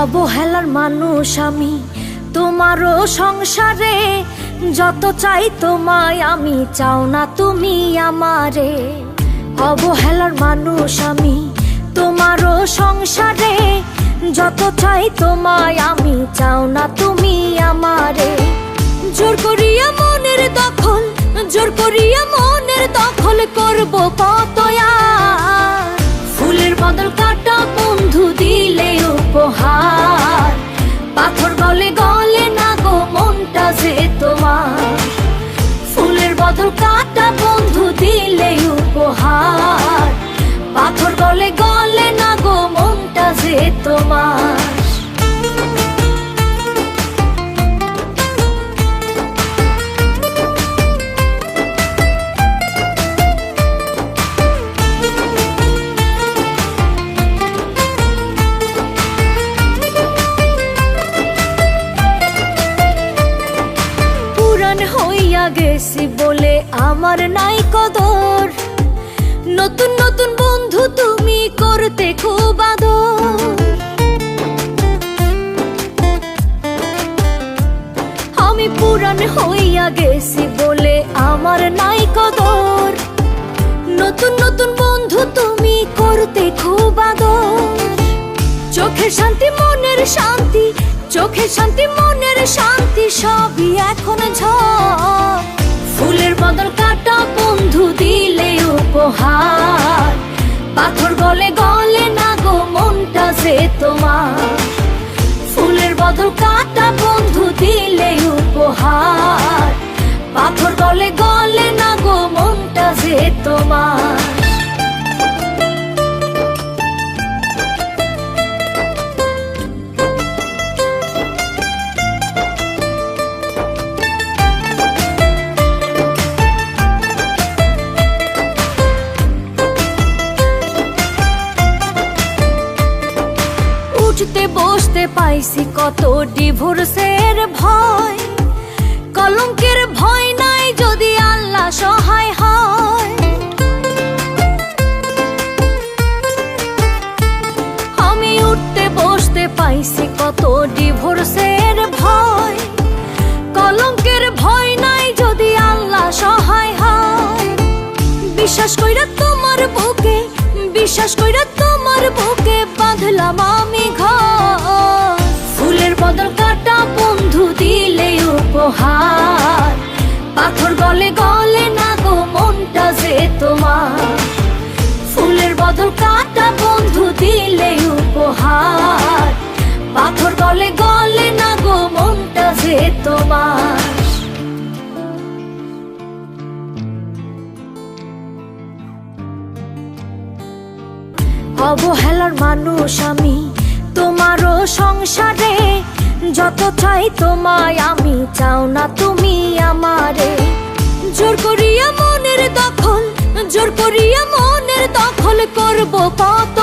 অবহেলার মানুষ আমি। তোমারও সংসারে যত চাই তোমায় আমি, চাও না তুমি আমারে। অবহেলার মানুষ আমি, তোমারও সংসারে যত চাই তোমায় আমি, চাও না তুমি আমারে। জোর করিয়া মনের দখল, জোর করিয়া মনের দখল করব কত আর? গেছি বলে আমার নাই কদর। নতুন নতুন বন্ধু তুমি করতে খুব আদর। আমি পুরান হইয়া গেছি বলে আমার নাই কদর। নতুন নতুন বন্ধু তুমি করতে খুব আদর। চোখের শান্তি, মনের শান্তি চোখের শান্তি, মনের শান্তি সবই এখন ঝড়। ফুলের বদল কাটা বন্ধু দিলে উপহার। পাথর গলে গলে না গো, মনটা যে তোমার। ফুলের বদল কাটা বন্ধু দিলে উপহার। পাথর গলে গলে না গো, মনটা যে তোমার। পাইছি কত ডিভোর্সের ভয়? কলঙ্কের ভয় নাই যদি আল্লাহ সহায় হয়। আমি উঠতে বসতে পাইছি কত ডিভোর্সের ভয়। কলঙ্কের ভয় নাই যদি আল্লাহ সহায় হয়। বিশ্বাস কইরা তোমার বুকে, বিশ্বাস কইরা উপহার পাথর গলে গলে না গো, মনটা যে তোমার। ফুলের বদল কাটা বন্ধু দিলে উপহার। পাথর গলে গলে না গো, মনটা যে তোমার। অবহেলার মানুষ আমি। যত চাই তোমায়, আমি চাও না তুমি আমারে। জোর করিয়া মনের দখল, জোর করিয়া মনের দখল করব কত